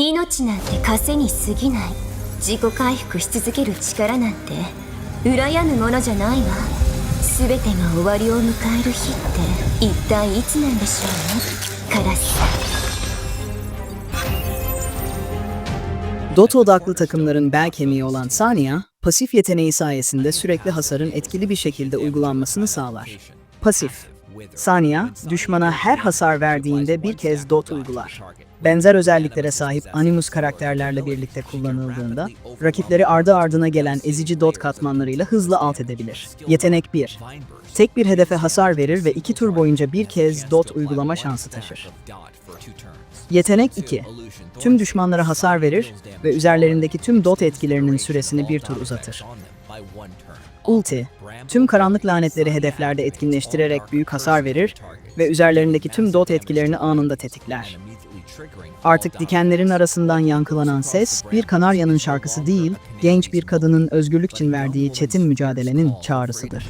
命なんて枷に過ぎない自己回復し続ける力なんて羨むものじゃないわ全てが終わりを迎える日って一体いつなんでしょうねカラスさん Dota odaklı takımların bel kemiği olan Sania, pasif yeteneği sayesinde sürekli hasarın etkili bir şekilde uygulanmasını sağlar. Pasif Sania, düşmana her hasar verdiğinde bir kez dot uygular. Benzer özelliklere sahip Animus karakterlerle birlikte kullanıldığında, rakipleri ardı ardına gelen ezici dot katmanlarıyla hızlı alt edebilir. Yetenek 1. Tek bir hedefe hasar verir ve iki tur boyunca bir kez dot uygulama şansı taşır. Yetenek 2. Tüm düşmanlara hasar verir ve üzerlerindeki tüm dot etkilerinin süresini bir tur uzatır. Ulti, tüm karanlık lanetleri hedeflerde etkinleştirerek büyük hasar verir ve üzerlerindeki tüm dot etkilerini anında tetikler. Artık dikenlerin arasından yankılanan ses, bir kanaryanın şarkısı değil, genç bir kadının özgürlük için verdiği çetin mücadelenin çağrısıdır.